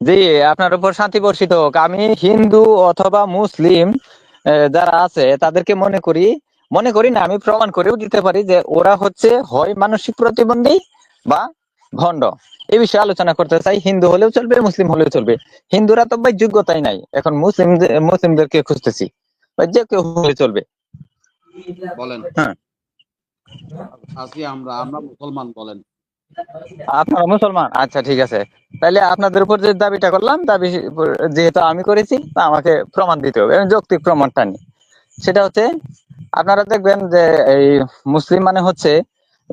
জি আপনার উপর শান্তি বর্ষিত হোক। আমি হিন্দু অথবা মুসলিম যারা আছে তাদেরকে মনে করি মনে করি না আমি প্রমাণ করেও দিতে পারি যে ওরা হচ্ছে হয় মানসিক প্রতিবন্ধী বা ভণ্ড। এই বিষয়ে আলোচনা করতে চাই হিন্দু হলেও চলবে মুসলিম হলেও চলবে। হিন্দুরা তো ভাই যোগ্যতাই নাই। এখন মুসলিম মুসলিমদেরকে খুঁজতেছি। যে কেউ হলে চলবে। বলেন। হ্যাঁ। আজকে আমরা আমরা মুসলমান বলেন। আপনারা মুসলমান? আচ্ছা ঠিক আছে। তাহলে আপনাদের উপর যে দাবিটা করলাম, দাবি যেহেতু আমি করেছি, তা আমাকে প্রমাণ দিতে হবে যৌক্তিক প্রমাণটা নিই। সেটা হচ্ছে, আপনারা দেখবেন যে এই মুসলিম মানে হচ্ছে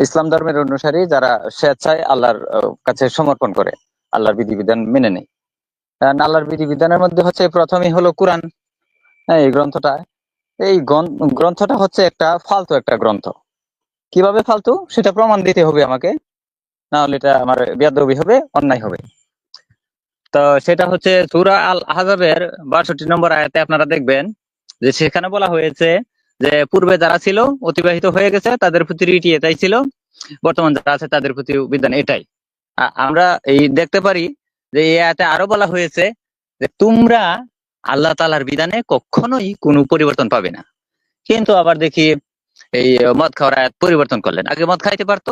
ইসলাম ধর্মের অনুসারী যারা স্বেচ্ছায় আল্লাহর কাছে সমর্পণ করে, আল্লাহর বিধিবিধান মেনে কারণ আল্লাহর বিধিবিধানের মধ্যে হচ্ছে প্রথমেই হলো কোরআন হ্যাঁ এই গ্রন্থটা। এই গ্রন- গ্রন্থটা হচ্ছে একটা ফালতু একটা গ্রন্থ। কীভাবে ফালতু? সেটা প্রমাণ দিতে হবে আমাকে। না হলে এটা আমার বেয়াদবি হবে, অন্যায় হবে। তো সেটা হচ্ছে সূরা আল আহজাবের বাষট্টি নম্বর আয়াতে আপনারা দেখবেন যে সেখানে বলা হয়েছে যে পূর্বে যারা ছিল অতিবাহিত হয়ে গেছে, তাদের প্রতি রীতি এটাই ছিল। বর্তমান যারা আছে, তাদের প্রতি বিধান এটাই। আমরা এই দেখতে পারি যে এই আয়াতে আরও বলা হয়েছে যে তোমরা আল্লাহ তালার বিধানে কখনোই কোনো পরিবর্তন পাবে না। কিন্তু আবার দেখি এই মদ খাওয়ার আয়াত পরিবর্তন করলেন। আগে মদ খাইতে পারতো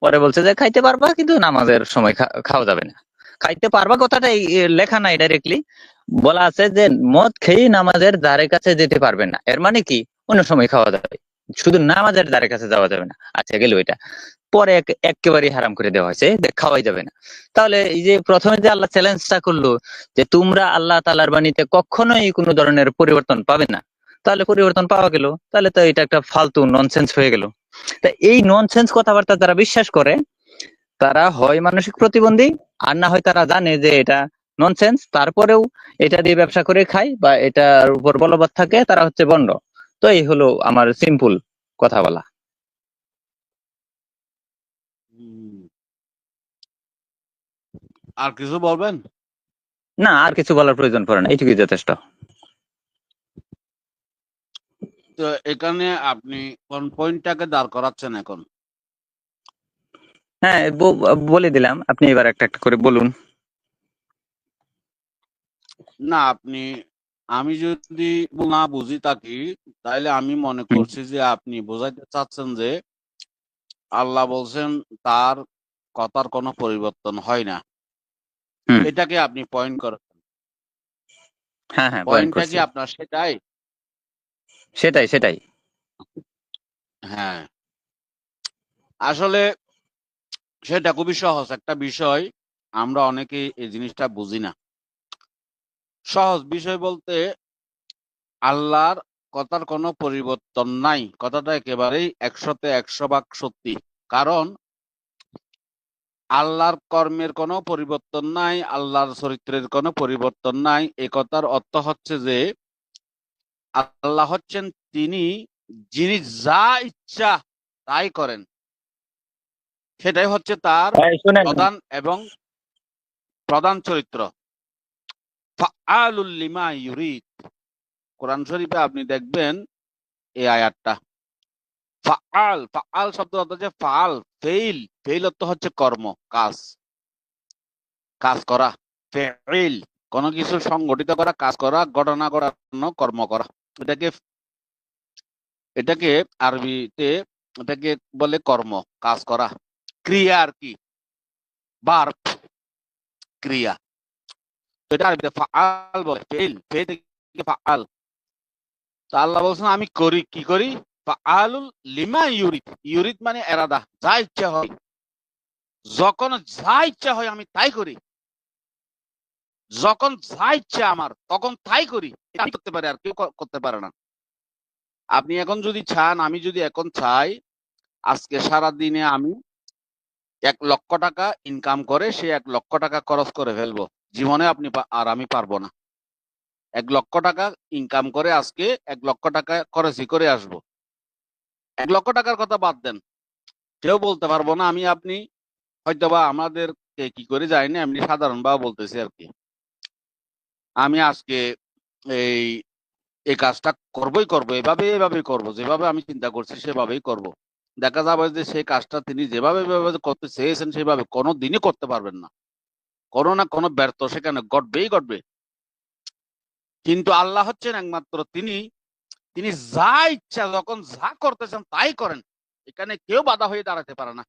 পরে বলছে যে খাইতে পারবা, কিন্তু নামাজের সময় খাওয়া যাবে না। খাইতে পারবা কথাটা লেখা নাই ডাইরেক্টলি বলা আছে যে মদ খেয়ে নামাজের দ্বারের কাছে যেতে পারবে না। এর মানে কি? অন্য সময় খাওয়া যাবে। শুধু নামাজের দ্বারের কাছে যাওয়া যাবে না। আচ্ছা গেল এটা। পরে এক- একেবারেই হারাম করে দেওয়া হয়েছে, যে খাওয়াই যাবে না। তাহলে এই যে প্রথমে যে আল্লাহ চ্যালেঞ্জটা করল, যে তোমরা আল্লাহ তালার বাণীতে কখনোই কোনো ধরনের পরিবর্তন পাবে না। তাহলে পরিবর্তন পাওয়া গেল। তাহলে তো এটা একটা ফালতু ননসেন্স হয়ে গেল। তা এই ননসেন্স কথাবার্তা যারা বিশ্বাস করে তারা হয় মানসিক প্রতিবন্ধী আর না হয় তারা জানে যে এটা ননসেন্স তারপরেও এটা দিয়ে ব্যবসা করে খায় বা এটার উপর বলবৎ থাকে তারা হচ্ছে বন্ড। তো এই হলো আমার সিম্পল কথা বলা। আর কিছু বলবেন? না আর কিছু বলার প্রয়োজন পড়ে না এইটুকুই যথেষ্ট। তো এখানে আপনি কোন পয়েন্টটাকে দাঁড় করাচ্ছেন এখন? হ্যাঁ বলে দিলাম। আপনি এবার একটা একটা করে বলুন। না আপনি আমি যদি না বুঝি থাকি তাহলে আমি মনে করছি যে আপনি বোঝাইতে চাচ্ছেন যে আল্লাহ বলছেন তার কথার কোনো পরিবর্তন হয় না। এটাকে আপনি পয়েন্ট করেন হ্যাঁ হ্যাঁ পয়েন্ট পয়েন্টটা কি আপনার সেটাই? সেটাই সেটাই। হ্যাঁ। আসলে সেটা খুবই সহজ একটা বিষয়, আমরা অনেকে এই জিনিসটা বুঝি না। সহজ বিষয় বলতে আল্লাহর কথার কোনো পরিবর্তন নাই, কথাটা একেবারেই একশোতে একশো ভাগ সত্যি। কারণ আল্লাহর কর্মের কোনো পরিবর্তন নাই, আল্লাহর চরিত্রের কোনো পরিবর্তন নাই, এ কথার অর্থ হচ্ছে যে আল্লাহ হচ্ছেন তিনি যিনি যা ইচ্ছা তাই করেন। সেটাই হচ্ছে তার প্রধান এবং প্রধান চরিত্র। লিমা ইউরিদ। কোরআন শরীফে আপনি দেখবেন এই আয়াতটা। ফাআল ফাআল শব্দ অর্থ হচ্ছে ফাল ফেইল। ফেইল অর্থ হচ্ছে কর্ম কাজ। কাজ করা ফেইল। কোনো কিছু সংগঠিত করা কাজ করা ঘটনা ঘটানো কর্ম করা। এটাকে এটাকে আরবিতে এটাকে বলে কর্ম, কাজ করা। ক্রিয়া আর কি? বার্ব ক্রিয়া। এটা আরবিতে ফাআল বলে ফেইল থেকে ফাআল। তো আল্লাহ বলছেন, আমি করি, কি করি? ফাআলুল লিমা ইউরিদ। ইউরিদ মানে এরাদা, যা ইচ্ছা হয়। যখন যা ইচ্ছা হয়, আমি তাই করি। যখন যা ইচ্ছা আমার তখন তাই করি। আমি করতে পারে আর কেউ করতে পারে না। আপনি এখন যদি চান আমি যদি এখন চাই আজকে সারা দিনে আমি এক লক্ষ টাকা ইনকাম করে সে এক লক্ষ টাকা খরচ করে ফেলব। জীবনে আপনি আর আমি পারব না। এক লক্ষ টাকা ইনকাম করে আজকে এক লক্ষ টাকা খরচই করে আসব। এক লক্ষ টাকার কথা বাদ দেন। কেউ বলতে পারব না আমি আপনি হয়তোবা আমাদের কে কি করে যায়নি এমনি সাধারণ ভাবে বলতেছি আর কি। আমি আজকে এই এই কাজটা করবই করব, এভাবে এভাবেই করব, যেভাবে আমি চিন্তা করছি সেভাবেই করব। দেখা যাবে যে সেই কাজটা তিনি যেভাবে করতে চেয়েছেন সেভাবে কোনো দিনই করতে পারবেন না। কোনো না কোনো ব্যর্থ সেখানে ঘটবেই ঘটবে। কিন্তু আল্লাহ হচ্ছেন একমাত্র তিনি। তিনি যা ইচ্ছা, যখন যা করতে চান তাই করেন। এখানে কেউ বাধা হয়ে দাঁড়াতে পারে না।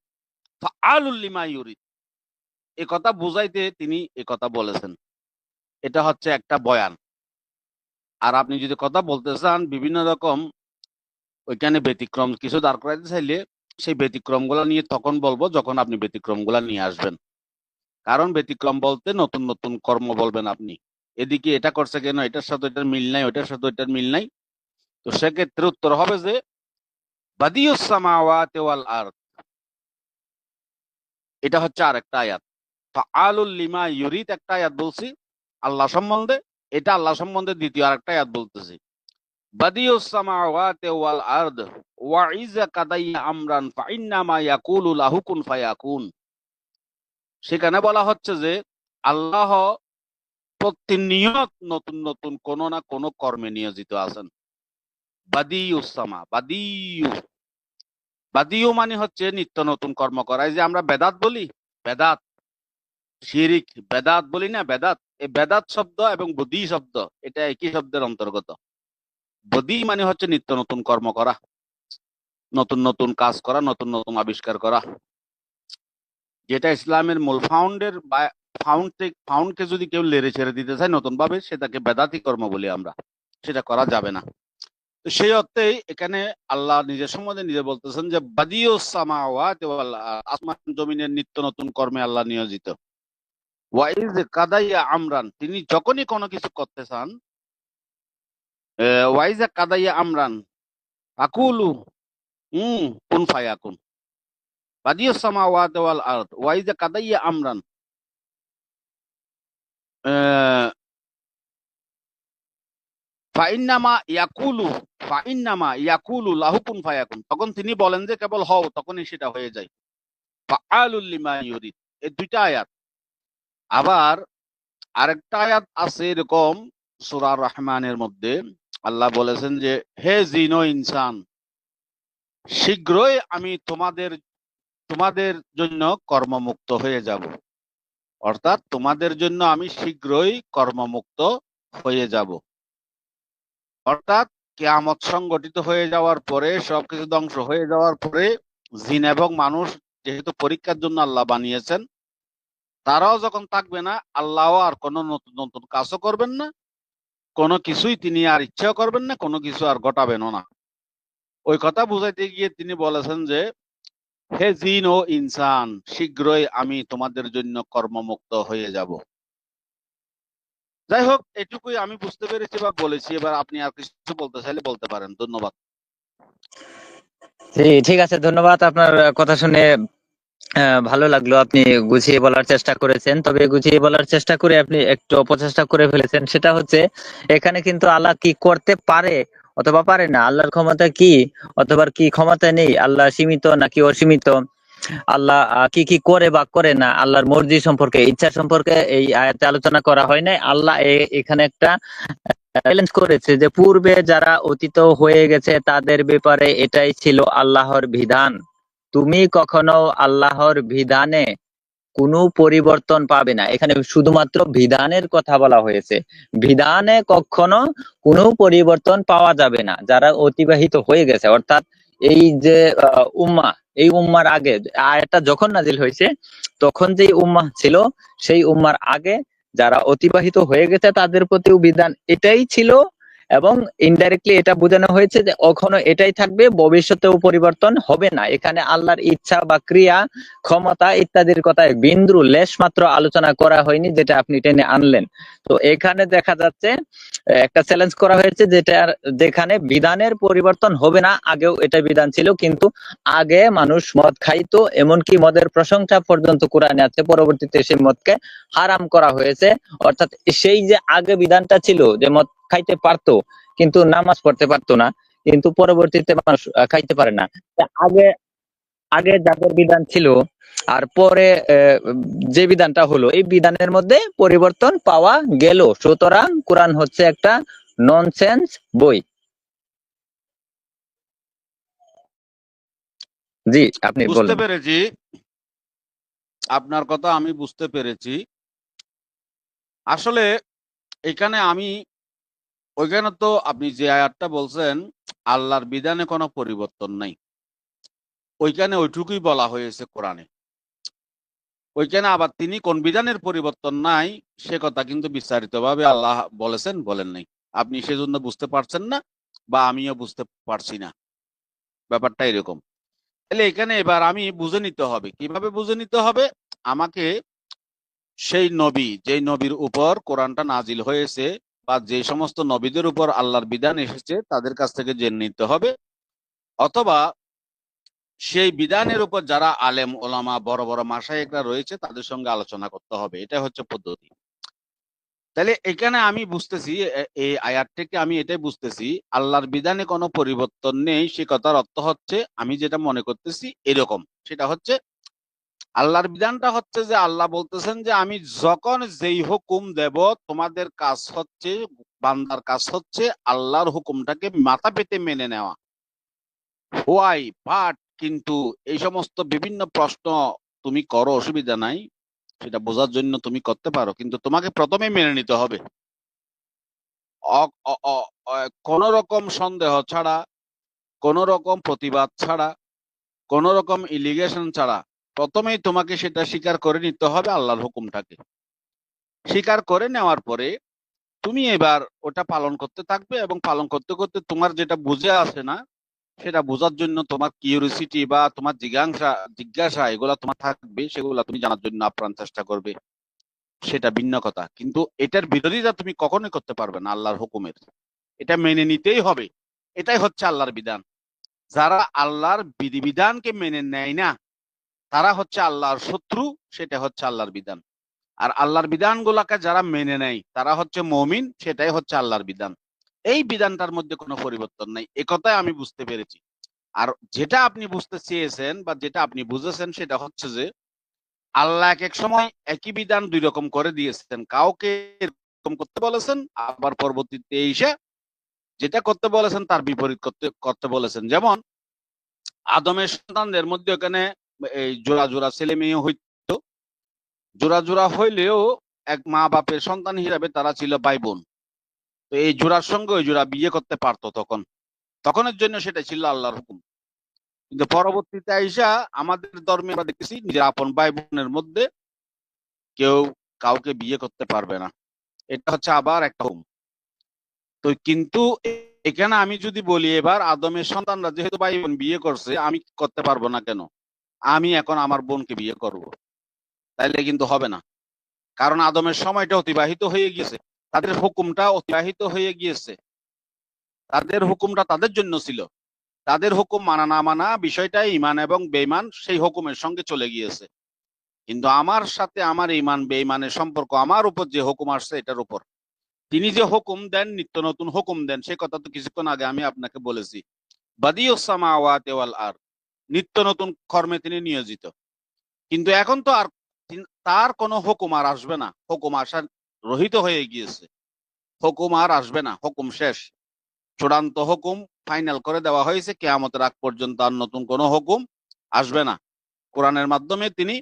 আলুল্লিমা ইউরিদ। এ কথা বুঝাইতে তিনি এ কথা বলেছেন। এটা হচ্ছে একটা বয়ান। আর আপনি যদি কথা বলতে চান, বিভিন্ন রকম ওইখানে ব্যতিক্রম কিছু দাঁড় করাইতে চাইলে সেই ব্যতিক্রমগুলা নিয়ে তখন বলব যখন আপনি ব্যতিক্রমগুলা নিয়ে আসবেন। কারণ ব্যতিক্রম বলতে নতুন নতুন কর্ম বলবেন আপনি। এদিকে এটা করছে কেন, এটার সাথে এটার মিল নাই, ওইটার সাথে ওইটার মিল নাই। তো সেক্ষেত্রে উত্তর হবে যে, বাদিউস সামাওয়াতি ওয়াল এটা হচ্ছে আরেকটা আয়াত। ফাআলুল লিমা ইউরিদ একটা আয়াত বলছি। আল্লাহ সম্বন্ধে, এটা আল্লাহ সম্বন্ধে দ্বিতীয় আরেকটা আয়াত বলতেছি। সেখানে বলা হচ্ছে যে, আল্লাহ প্রতিনিয়ত নতুন নতুন কোন না কোন কর্মে নিয়োজিত আছেন। বাদিউসামা বাদিউ। বাদিউ মানে হচ্ছে নিত্য নতুন কর্ম করা। যে আমরা বেদাত বলি, বেদাত। শিরিক, বেদাত বলি না, বেদাত। এই বেদাত শব্দ এবং বদি শব্দ, এটা একই শব্দের অন্তর্গত। বদি মানে হচ্ছে নিত্য নতুন কর্ম করা, নতুন নতুন কাজ করা, নতুন নতুন আবিষ্কার করা। যেটা ইসলামের মূল ফাউন্ডের বা ফাউন্ড ফাউন্ডকে যদি কেউ লেড়ে ছেড়ে দিতে চায় নতুন ভাবে সেটাকে বেদাতি কর্ম বলি আমরা। সেটা করা যাবে না। তো সেই অর্থেই এখানে আল্লাহ নিজের সম্বন্ধে নিজে বলতেছেন যে বাদিও সামাওয়াত আসমান জমিনের নিত্য নতুন কর্মে আল্লাহ নিয়োজিত। ওয়াইজ কাদাইয়া আমরান, তিনি যখনই কোনো কিছু করতে চান ওয়াইজ কাদাইয়া আমরান আকুলু হুম, কুন ফায়াকুন বাদিও সামাওয়াত ওয়াল আরদ ওয়াইজ কাদাইয়া আমরান ফাইন্নামা ইয়াকুলু ফাইন্নামা ইয়াকুলু লাহুকুন ফায়াকুন, তখন তিনি বলেন যে কেবল হও, তখনই সেটা হয়ে যায়। ফাআলুল লিমা ইউরিদ, এই দুইটা আয়াত। আবার আরেকটা আয়াত আছে এরকম সূরা রহমানের মধ্যে। আল্লাহ বলেছেন যে, হে জিন ইনসান, শীঘ্রই আমি তোমাদের তোমাদের জন্য কর্মমুক্ত হয়ে যাব। অর্থাৎ তোমাদের জন্য আমি শীঘ্রই কর্মমুক্ত হয়ে যাব। অর্থাৎ কেয়ামত সংগঠিত হয়ে যাওয়ার পরে, সবকিছু ধ্বংস হয়ে যাওয়ার পরে, জিন এবং মানুষ যেহেতু পরীক্ষার জন্য আল্লাহ বানিয়েছেন তারাও যখন থাকবে না, আল্লাহও আর কোনো নতুন নতুন কাজও করবেন না। কোনো কিছুই তিনি আর ইচ্ছাও করবেন না, কোনো কিছু আর ঘটাবেনও না। ওই কথা বুঝাইতে গিয়ে তিনি বলেছেন যে, হে জিন ও ইনসান, শীঘ্রই আমি তোমাদের জন্য কর্মমুক্ত হয়ে যাব। যাই হোক, এটুকুই আমি বুঝতে পেরেছি বা বলেছি। এবার আপনি আর কিছু বলতে চাইলে বলতে পারেন। ধন্যবাদ। জি, ঠিক আছে। ধন্যবাদ আপনার কথা শুনে। ভালো লাগল আপনি গুছিয়ে বলার চেষ্টা করেছেন। তবে গুছিয়ে বলার চেষ্টা করে আপনি একটু অপচেষ্টা করে ফেলেছেন। সেটা হচ্ছে, এখানে কিন্তু আল্লাহ কি করতে পারে অথবা পারে না? আল্লাহর ক্ষমতা কি অথবা কি ক্ষমতা নেই? আল্লাহ সীমিত নাকি অসীমিত? আল্লাহ কি কি করে বা করে না? আল্লাহর মর্জি সম্পর্কে, ইচ্ছা সম্পর্কে এই আয়াতে আলোচনা করা হয় নাই। আল্লাহ এখানে একটা চ্যালেঞ্জ করেছে যে পূর্বে যারা অতীত হয়ে গেছে তাদের ব্যাপারে এটাই ছিল আল্লাহর বিধান। তুমি কখনো আল্লাহর বিধানে কোনো পরিবর্তন পাবে না। এখানে শুধুমাত্র বিধানের কথা বলা হয়েছে। বিধানে কখনো কোনো পরিবর্তন পাওয়া যাবে না যারা অতিবাহিত হয়ে গেছে। অর্থাৎ এই যে আহ, উম্মাহ এই উম্মার আগে আয়াতটা যখন নাজিল হয়েছে তখন যেই উম্মা ছিল সেই উম্মার আগে যারা অতিবাহিত হয়ে গেছে তাদের প্রতিও বিধান এটাই ছিল এবং ইনডাইরেক্টলি এটা বোঝানো হয়েছে যে কখনো এটাই থাকবে, ভবিষ্যতেও পরিবর্তন হবে না। এখানে আল্লাহর ইচ্ছা বা ক্রিয়া, ক্ষমতা ইত্যাদির কথা বিন্দু লেশ মাত্র আলোচনা করা হয়নি, যেটা আপনি টেনে আনলেন। তো এখানে দেখা যাচ্ছে, একটা চ্যালেঞ্জ করা হয়েছে যেটা যেখানে বিধানের পরিবর্তন হবে না, আগেও এটা বিধান ছিল, কিন্তু আগে মানুষ মদ খাইতো, এমনকি মদের প্রশংসা পর্যন্ত কোরআনে আছে, পরবর্তীতে সেই মদকে হারাম করা হয়েছে। অর্থাৎ সেই যে আগে বিধানটা ছিল যে মদ খাইতে পারতো কিন্তু নামাজ পড়তে পারতো না কিন্তু পরবর্তীতে মানুষ খাইতে পারে না। আগে আগে যাদের বিধান ছিল আর পরে যে বিধানটা হলো এই বিধানের মধ্যে পরিবর্তন পাওয়া গেল। সুতরাং কোরআন হচ্ছে একটা ননসেন্স বই। জি আপনি বুঝতে পেরেছি। আপনার কথা আমি বুঝতে পেরেছি। আসলে এখানে আমি ওইখানে তো আপনি যে আয়াতটা বলছেন, আল্লাহর বিধানে কোনো পরিবর্তন নাই। ওইখানে ওইটুকুই বলা হয়েছে কোরআনে। ওইখানে আবার তিনি কোন বিধানের পরিবর্তন নাই, সে কথা কিন্তু বিস্তারিতভাবে আল্লাহ বলেছেন, বলেন নাই। আপনি সেজন্য বুঝতে পারছেন না বা আমিও বুঝতে পারছি না। ব্যাপারটা এরকম। তাহলে এখানে এবার আমি বুঝে নিতে হবে। কীভাবে বুঝে নিতে হবে? আমাকে সেই নবী, যেই নবীর উপর কোরআনটা নাজিল হয়েছে বা যে সমস্ত নবীদের উপর আল্লাহর বিধান এসেছে, তাদের কাছ থেকে জেনে নিতে হবে। অথবা সেই বিধানের উপর যারা আলেম, ওলামা, বড় বড় মাসায়েকরা রয়েছে, তাদের সঙ্গে আলোচনা করতে হবে। এটা হচ্ছে পদ্ধতি। তাহলে এখানে আমি বুঝতেছি এই আয়াত থেকে আমি এটাই বুঝতেছি, আল্লাহর বিধানে কোনো পরিবর্তন নেই, সে কথার অর্থ হচ্ছে, আমি যেটা মনে করতেছি এরকম। সেটা হচ্ছে আল্লাহর বিধানটা হচ্ছে যে আল্লাহ বলতেছেন যে আমি যখন যেই হুকুম দেব, তোমাদের কাজ হচ্ছে, বান্দার কাজ হচ্ছে আল্লাহর হুকুমটাকে মাথা পেতে মেনে নেওয়া। হোয়াই, বাট কিন্তু এই সমস্ত বিভিন্ন প্রশ্ন তুমি করো, অসুবিধা নাই। সেটা বোঝার জন্য তুমি করতে পারো, কিন্তু তোমাকে প্রথমে মেনে নিতে হবে। কোন রকম সন্দেহ ছাড়া কোন রকম প্রতিবাদ ছাড়া কোন রকম ইলিগেশন ছাড়া প্রথমেই তোমাকে সেটা স্বীকার করে নিতে হবে আল্লাহর হুকুমটাকে। স্বীকার করে নেওয়ার পরে তুমি এবার ওটা পালন করতে থাকবে এবং পালন করতে করতে তোমার যেটা বুঝে আসে না, সেটা বোঝার জন্য তোমার কিউরিসিটি বা তোমার জিজ্ঞাসা জিজ্ঞাসা এগুলা তোমার থাকবে, সেগুলা তুমি জানার জন্য আপ্রাণ চেষ্টা করবে। সেটা ভিন্ন কথা। কিন্তু এটার বিরোধিতা তুমি কখনোই করতে পারবে না আল্লাহর হুকুমের। এটা মেনে নিতেই হবে। এটাই হচ্ছে আল্লাহর বিধান। যারা আল্লাহর বিধিবিধানকে মেনে নেয় না তারা হচ্ছে আল্লাহর শত্রু, সেটা হচ্ছে আল্লাহর বিধান। আর আল্লাহর বিধানগুলাকে যারা মেনে নেয়, তারা হচ্ছে মমিন, সেটাই হচ্ছে আল্লাহর বিধান। এই বিধানটার মধ্যে কোনো পরিবর্তন নাই। একথাই আমি বুঝতে পেরেছি। আর যেটা আপনি বুঝতে চেয়েছেন বা যেটা আপনি বুঝেছেন, সেটা হচ্ছে যে, আল্লাহ এক এক সময় একই বিধান দুই রকম করে দিয়েছেন। কাউকে এরকম করতে বলেছেন, আবার পরবর্তীতে এসে যেটা করতে বলেছেন, তার বিপরীত করতে করতে বলেছেন। যেমন, আদমের সন্তানদের মধ্যে ওখানে এই জোড়া জোড়া ছেলে মেয়ে হইতো। জোড়া জোড়া হইলেও এক মা বাপের সন্তান হিসাবে তারা ছিল ভাই বোন। তো এই জোড়ার সঙ্গে ওই জোড়া বিয়ে করতে পারতো তখন। তখনের জন্য সেটা ছিল আল্লাহর হুকুম। কিন্তু পরবর্তীতে আইসা আমাদের ধর্মে আমরা দেখতেছি নিজের আপন ভাই বোনের মধ্যে কেউ কাউকে বিয়ে করতে পারবে না। এটা হচ্ছে আবার একটা হুকুম। তো কিন্তু এখানে আমি যদি বলি এবার আদমের সন্তানরা যেহেতু ভাই বোন বিয়ে করছে, আমি করতে পারব না কেন? আমি এখন আমার বোনকে বিয়ে করব। তাইলে কিন্তু হবে না। কারণ আদমের সময়টা অতিবাহিত হয়ে গিয়েছে। তাদের হুকুমটা অতিবাহিত হয়ে গিয়েছে। তাদের হুকুমটা তাদের জন্য ছিল। তাদের হুকুম মানা না মানা বিষয়টা ইমান এবং বেইমান সেই হুকুমের সঙ্গে চলে গিয়েছে। কিন্তু আমার সাথে আমার ইমান বেইমানের সম্পর্ক আমার উপর যে হুকুম আসছে এটার উপর। তিনি যে হুকুম দেন, নিত্য নতুন হুকুম দেন, সে কথা তো কিছুক্ষণ আগে আমি আপনাকে বলেছি। বাদিউসামাওয়াতে ওয়াল আর নিত্য নতুন কর্মে তিনি নিয়োজিত। কিন্তু এখন তো আর তার কোনো হুকুম আর আসবে না। হুকুম আসার রহিত হয়ে গিয়েছে। হুকুম আর আসবে না। হুকুম শেষ। চূড়ান্ত হুকুম ফাইনাল করে দেওয়া হয়েছে। কেয়ামতের আগ পর্যন্ত আর নতুন কোনো হুকুম আসবে না। কোরআনের মাধ্যমে তিনি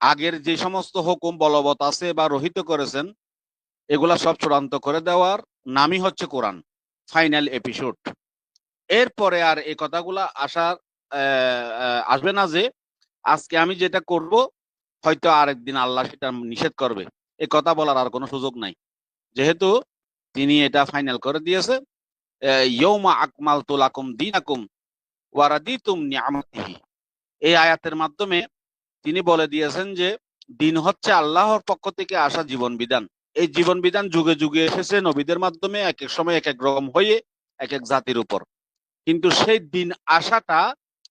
আগের যে সমস্ত হুকুম বলবৎ আছে বা রহিত করেছেন, এগুলা সব চূড়ান্ত করে দেওয়ার নামই হচ্ছে কোরআন। Final episode. এরপরে আর এই কথাগুলা আসার আসবে না যে আজকে আমি যেটা করব, হয়তো আরেকদিন আল্লাহ সেটা নিষেধ করবে। এ কথা বলার আর কোনো সুযোগ নাই। যেহেতু তিনি এটা ফাইনাল করে দিয়েছে ইয়ৌমা আকমাল দিনাকুম ওয়ারাদিতুম নিয়ামাতিহি। এই আয়াতের মাধ্যমে তিনি বলে দিয়েছেন যে, দিন হচ্ছে আল্লাহর পক্ষ থেকে আসা জীবন বিধান। এই জীবন বিধান যুগে যুগে এসেছে নবীদের মাধ্যমে, এক এক সময় এক এক রকম হয়ে, এক এক জাতির উপর। কিন্তু সেই দিন আসাটা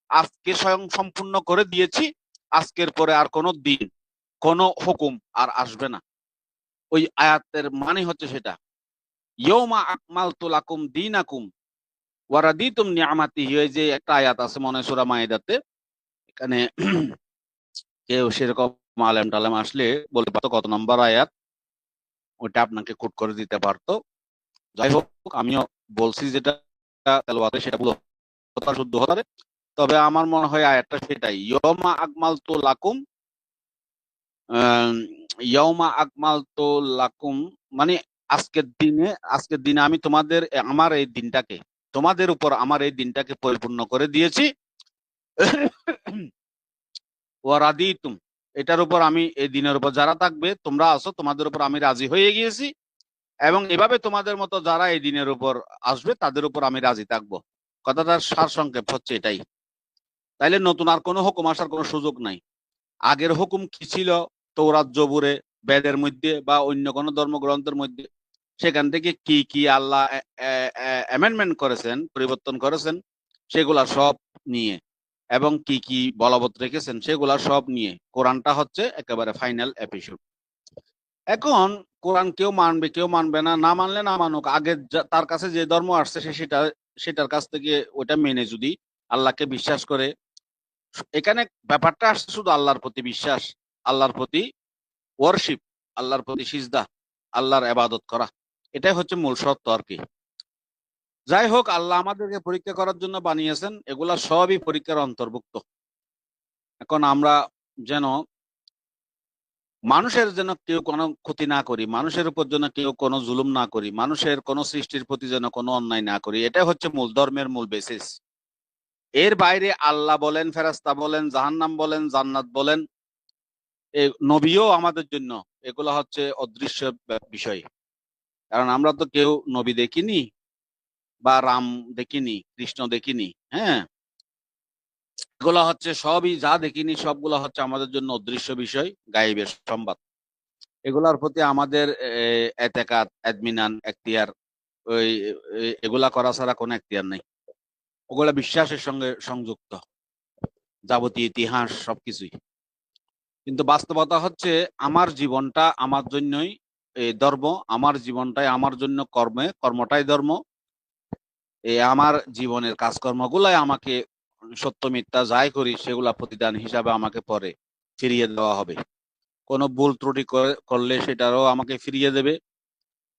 আজকে স্বয়ং সম্পূর্ণ করে দিয়েছি, আজকের পরে আর কোনো দিন, কোনো হুকুম আর আসবে না। ওই আয়াতের মানে হচ্ছে সেটা ইয়ৌমা আকমালতু লাকুম দীনাকুম ওয়া রাদিতুম নিয়ামাতিহি। ওই যে একটা আয়াত আছে মনে সূরা মাইদাতে এখানে কেউ সেরকম আলেম টালেম আসলে বলতে পারতো কত নম্বর আয়াত ওটা আপনাকে কোট করে দিতে পারতো। যাই হোক, আমিও বলছি যেটা সেটা শুদ্ধ হতে। তবে আমার মনে হয় আয়াতটা সেটাই। ইয়মা আকমাল তো লাকুম ইয়মা আকমাল তো লাকুম মানে আজকের দিনে আজকের দিনে আমি তোমাদের, আমার এই দিনটাকে, তোমাদের উপর আমার এই দিনটাকে পরিপূর্ণ করে দিয়েছি। ওয়ারাদিতুম এটার উপর আমি এই দিনের উপর যারা থাকবে, তোমরা আসো, তোমাদের উপর আমি রাজি হয়ে গিয়েছি। এবং এভাবে তোমাদের মতো যারা এই দিনের উপর আসবে, তাদের উপর আমি রাজি থাকব। কথাটার সার সংক্ষেপ হচ্ছে এটাই। তাইলে নতুন আর কোনো হুকুম আসার কোনো সুযোগ নাই। আগের হুকুম কি ছিল? তৌরাত জবুরে, বেদের মধ্যে বা অন্য কোনো ধর্মগ্রন্থের মধ্যে। সেখান থেকে কি কি আল্লাহ অ্যামেন্ডমেন্ট করেছেন, পরিবর্তন করেছেন, সেগুলা সব নিয়ে। এবং কি কি বলবৎ রেখেছেন, সেগুলা সব নিয়ে। কোরআনটা হচ্ছে একেবারে ফাইনাল এপিসোড এখন কোরআন কেউ মানবে কেউ মানবে না। না মানলে না মানুক। আগে তার কাছে যে ধর্ম আসছে, সে সেটা, সেটার কাছ থেকে ওটা মেনে যদি আল্লাহকে বিশ্বাস করে এখানে ব্যাপারটা আসছে শুধু আল্লাহর প্রতি বিশ্বাস, আল্লাহর প্রতি ওয়ারশিপ আল্লাহর প্রতি সিজদা, আল্লাহর আবাদত করা। এটাই হচ্ছে মূল সত্য আর কি। যাই হোক, আল্লাহ আমাদেরকে পরীক্ষা করার জন্য বানিয়েছেন। এগুলা সবই পরীক্ষার অন্তর্ভুক্ত। এখন আমরা যেন মানুষের যেন কেউ কোনো ক্ষতি না করি, মানুষের উপর যেন কেউ কোনো জুলুম না করি, মানুষের কোনো সৃষ্টির প্রতি যেন কোনো অন্যায় না করি, এটাই হচ্ছে মূল ধর্মের মূল বেসিস এর বাইরে আল্লাহ বলেন ফেরাস্তা বলেন, জাহান্নাম বলেন, জান্নাত বলেন নবীও আমাদের জন্য। এগুলো হচ্ছে অদৃশ্য বিষয়। কারণ আমরা তো কেউ নবী দেখিনি বা রাম দেখিনি, কৃষ্ণ দেখিনি হ্যাঁ? এগুলো হচ্ছে সবই যা দেখিনি, সবগুলো হচ্ছে আমাদের জন্য অদৃশ্য বিষয়, গায়েবের সংবাদ। এগুলার প্রতি আমাদের এতেকাত এদমিনান এখতিয়ার, ওই এগুলা করা ছাড়া কোনো এখতিয়ার নেই। ওগুলা বিশ্বাসের সঙ্গে সংযুক্ত। যাবতীয় ইতিহাস সবকিছুই। কিন্তু বাস্তবতা হচ্ছে আমার জীবনটা আমার জন্যই এই ধর্ম, আমার জীবনটাই আমার জন্য কর্মে, কর্মটাই ধর্ম। এই আমার জীবনের কাজকর্মগুলাই আমাকে সত্য, মিথ্যা যাই করি সেগুলা প্রতিদান হিসাবে আমাকে পরে ফিরিয়ে দেওয়া হবে। কোনো ভুল ত্রুটি করে- করলে সেটারও আমাকে ফিরিয়ে দেবে।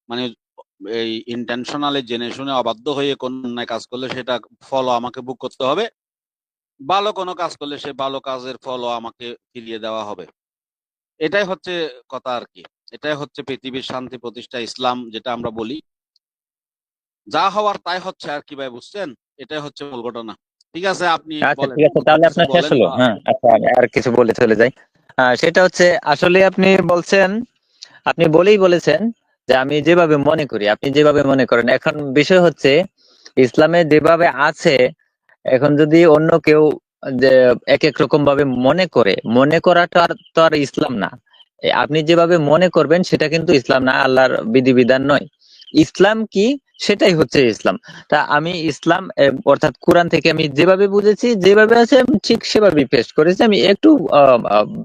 মানে এই ইন্টেনশনালি জেনে শুনে অবাধ্য হয়ে কোন অন্যায় কাজ করলে সেটা ফলও আমাকে বুক করতে হবে। ভালো কোনো কাজ করলে সে ভালো কাজের ফলও আমাকে ফিরিয়ে দেওয়া হবে। এটাই হচ্ছে কথা আর কি। এটাই হচ্ছে পৃথিবীর শান্তি প্রতিষ্ঠা ইসলাম যেটা আমরা বলি। যা হওয়ার তাই হচ্ছে আর কি ভাই বুঝছেন? এটাই হচ্ছে মূল ঘটনা। ঠিক আছে আপনি আচ্ছা ঠিক আছে তাহলে আপনার শেষ হলো। হ্যাঁ আচ্ছা আর কিছু বলে চলে যাই। সেটা হচ্ছে আসলে আপনি বলছেন আপনি বলেই বলেছেন যে আমি যেভাবে মনে করি, আপনি যেভাবে মনে করেন, এখন বিষয় হচ্ছে ইসলামে যেভাবে আছে, এখন যদি অন্য কেউ যে এক এক রকম ভাবে মনে করে, মনে করাটা তো আর ইসলাম না। আপনি যেভাবে মনে করবেন, সেটা কিন্তু ইসলাম না, আল্লাহর বিধিবিধান নয়। ইসলাম কি সেটাই হচ্ছে ইসলাম। তা আমি ইসলাম অর্থাৎ কোরআন থেকে আমি যেভাবে বুঝেছি, যেভাবে আছে, আমি ঠিক সেভাবেই পেশ করেছি। আমি একটু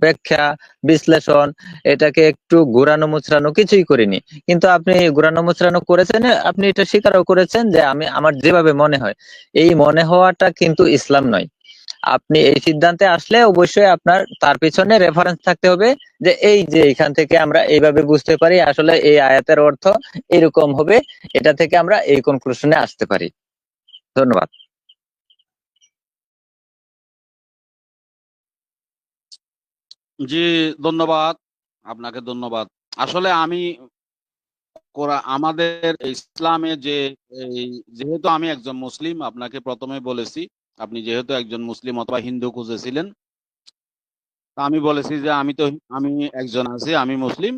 ব্যাখ্যা, বিশ্লেষণ, এটাকে একটু ঘোরানো মুচড়ানো কিছুই করিনি। কিন্তু আপনি ঘোরানো মুচড়ানো করেছেন আপনি এটা স্বীকারও করেছেন যে আমি, আমার যেভাবে মনে হয়, এই মনে হওয়াটা কিন্তু ইসলাম নয়। আপনি এই সিদ্ধান্তে আসলে অবশ্যই আপনার তার পিছনে রেফারেন্স থাকতে হবে যে এই যে এখান থেকে আমরা এইভাবে বুঝতে পারি আসলে এই আয়াতের অর্থ এরকম হবে, এটা থেকে আমরা এই কনক্লুশনে আসতে পারি। ধন্যবাদ। জি, ধন্যবাদ। আপনাকে ধন্যবাদ। আসলে আমি আমাদের ইসলামে যে যেহেতু আমি একজন মুসলিম, আপনাকে প্রথমে বলেছি আপনি যেহেতু একজন মুসলিম অথবা হিন্দু খুঁজেছিলেন, তা আমি বলেছি যে আমি তো, আমি একজন আছি, আমি মুসলিম,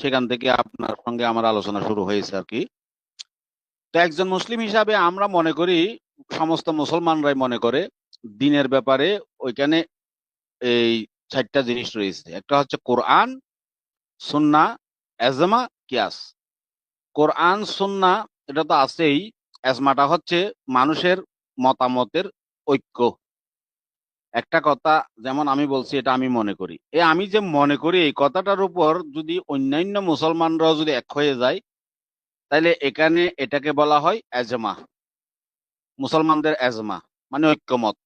সেখান থেকে আপনার সঙ্গে আমার আলোচনা শুরু হয়েছে আর কি। তো একজন মুসলিম হিসাবে আমরা মনে করি, সমস্ত মুসলমানরাই মনে করে, দিনের ব্যাপারে ওইখানে এই চারটা জিনিস রয়েছে। একটা হচ্ছে কোরআন, সুন্না এজমা কিয়াস। কোরআন, সুন্না এটা তো আছেই এজমাটা হচ্ছে মানুষের মতামতের ঐক্য। একটা কথা যেমন আমি বলছি, এটা আমি মনে করি। এ আমি যে মনে করি, এই কথাটার উপর যদি অন্যান্য মুসলমানরাও যদি এক হয়ে যায় তাহলে এখানে এটাকে বলা হয় এজমা। মুসলমানদের এজমা মানে ঐক্যমত।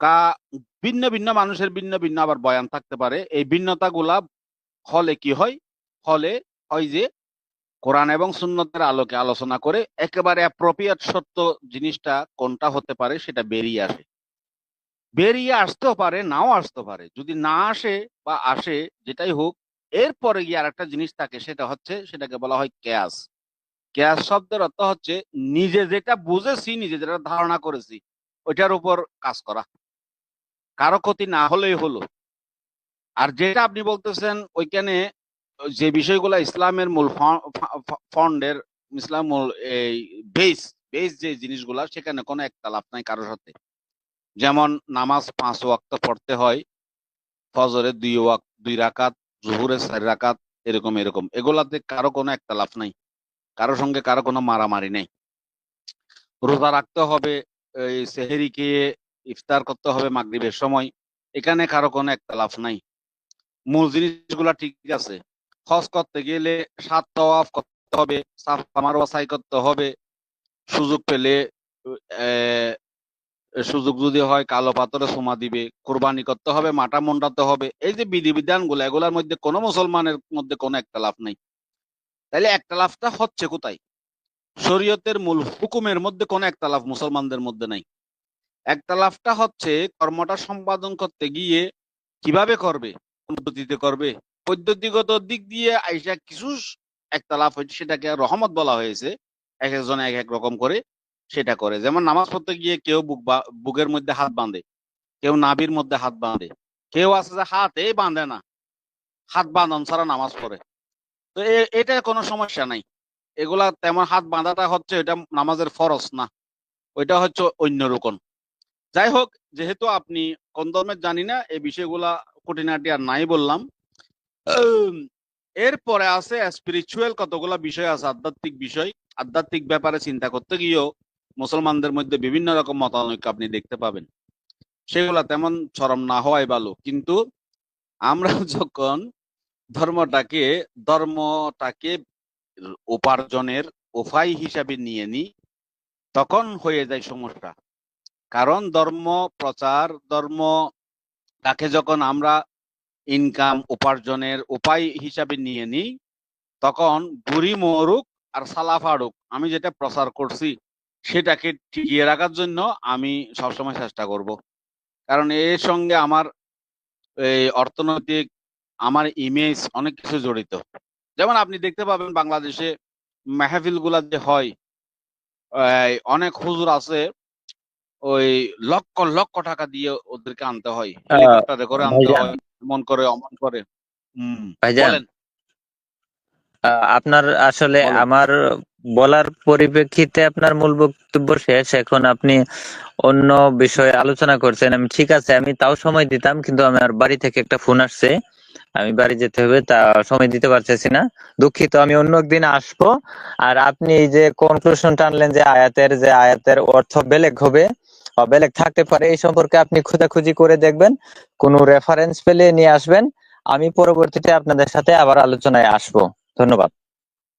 কা, ভিন্ন ভিন্ন মানুষের ভিন্ন ভিন্ন আবার বয়ান থাকতে পারে। এই ভিন্নতাগুলা হলে কি হয়? হলে হয় যে কোরআন এবং সুন্নতের আলোকে আলোচনা করে একেবারে অ্যাপ্রোপ্রিয়েট সত্য জিনিসটা কোনটা হতে পারে সেটা বেরিয়ে আসে। বেরিয়ে আসতেও পারে, নাও আসতে পারে। যদি না আসে বা আসে, যেটাই হোক, এরপরে গিয়ে আর একটা জিনিস থাকে, সেটা হচ্ছে সেটাকে বলা হয় ক্যাশ ক্যাশ শব্দের অর্থ হচ্ছে নিজে যেটা বুঝেছি, নিজে যেটা ধারণা করেছি, ওইটার উপর কাজ করা। কারও ক্ষতি না হলেই হলো। আর যেটা আপনি বলতেছেন, ওইখানে যে বিষয়গুলো ইসলামের মূল ফন্ডের ইসলাম মূল এই বেস বেস যে জিনিসগুলা, সেখানে কোনো একতালাপ নাই কারোর সাথে যেমন নামাজ পাঁচ ওয়াক্ত পড়তে হয়, ফজরে দুই ওয়াক দুই রাকাত, জুহুরে চার রাকাত, এরকম এরকম। এগুলাতে কারও কোনো একতালাপ নাই। কারোর সঙ্গে কারও কোনো মারামারি নেই। রোজা রাখতে হবে, এই সেহেরিকে ইফতার করতে হবে মাগরিবের সময়। এখানে কারও কোনো একতালাফ নাই। মূল জিনিসগুলা ঠিক আছে। হজ করতে গেলে সাত তওয়াফ করতে হবে, সাফা মারওয়া সাই করতে হবে। সুযোগ পেলে সুযোগ যদি হয় কালো পাথরে সোমা দিবে, কোরবানি করতে হবে, মাটা মন্ডাতে হবে। এই যে বিধিবিধানগুলো এগুলোর মধ্যে কোনো মুসলমানের মধ্যে কোনো একটা লাভ নেই। তাহলে একটা লাভটা হচ্ছে কোথায়? শরীয়তের মূল হুকুমের মধ্যে কোনো একটা লাভ মুসলমানদের মধ্যে নাই। একটা লাভটা হচ্ছে কর্মটা সম্পাদন করতে গিয়ে কীভাবে করবে? কোন পদ্ধতিতে করবে? পদ্ধতিগত দিক দিয়ে আইসা কিছু একটা লাভ হয়েছে, সেটাকে রহমত বলা হয়েছে। এক একজন এক এক রকম করে সেটা করে। যেমন নামাজ পড়তে গিয়ে কেউ বুক বুকের মধ্যে হাত বাঁধে, কেউ নাভির মধ্যে হাত বাঁধে, কেউ আছে যে হাতে বাঁধে না, হাত বাঁধন ছাড়া নামাজ পড়ে। তো এটা কোনো সমস্যা নাই। এগুলা তেমন হাত বাঁধাটা হচ্ছে এটা নামাজের ফরজ না, ওইটা হচ্ছে অন্য রকম। যাই হোক, যেহেতু আপনি কোন ধর্মের জানি না, এই বিষয়গুলা খুঁটিনাটি আর নাই বললাম। এরপরে আছে স্পিরিচুয়াল কতগুলা বিষয় আছে, আধ্যাত্মিক বিষয়। আধ্যাত্মিক ব্যাপারে চিন্তা করতে গিয়েও মুসলমানদের মধ্যে বিভিন্ন রকম মতানৈক্য আপনি দেখতে পাবেন। সেগুলা তেমন চরম না হওয়াই ভালো। কিন্তু আমরা যখন ধর্মটাকে ধর্মটাকে উপার্জনের উপায় হিসাবে নিয়ে নিই, তখন হয়ে যায় সমস্যা। কারণ ধর্ম প্রচার, ধর্ম, তাকে যখন আমরা ইনকাম উপার্জনের উপায় হিসাবে নিয়ে নিই তখন বুড়ি মরুক আর সালা ফাড়ুক। আমি যেটা প্রচার করছি সেটাকে টিকিয়ে রাখার জন্য আমি সবসময় চেষ্টা করব। কারণ এর সঙ্গে আমার এই অর্থনৈতিক আমার ইমেজ অনেক কিছু জড়িত। যেমন আপনি দেখতে পাবেন বাংলাদেশে মেহফিলগুলা যে হয় অনেক হুজুর আছে ওই লক্ষ লক্ষ টাকা দিয়ে ওদেরকে আনতে হয় হেলিকপ্টারে করে আনতে হয়। এমন করে অমন করে। বলেন। আপনার আসলে আমার বলার পরিপ্রেক্ষিতে আপনার মূল বক্তব্য শেষ। এখন আপনি অন্য বিষয়ে আলোচনা করছেন। আমি ঠিক আছে আমি তাও সময় দিতাম কিন্তু আমার বাড়ি থেকে একটা ফোন আসছে। আমি বাড়ি যেতে হবে তা সময় দিতে পারতেছি না। দুঃখিত আমি অন্য একদিন আসব। আর আপনি এই যে কনক্লুশন টানলেন যে আয়াতের যে আয়াতের অর্থ বেলেগ হবে বা বেলেগ থাকতে পারে, এই সম্পর্কে আপনি খোঁজাখুঁজি করে দেখবেন, কোনো রেফারেন্স পেলে নিয়ে আসবেন। আমি পরবর্তীতে আপনাদের সাথে আবার আলোচনায় আসব। ধন্যবাদ।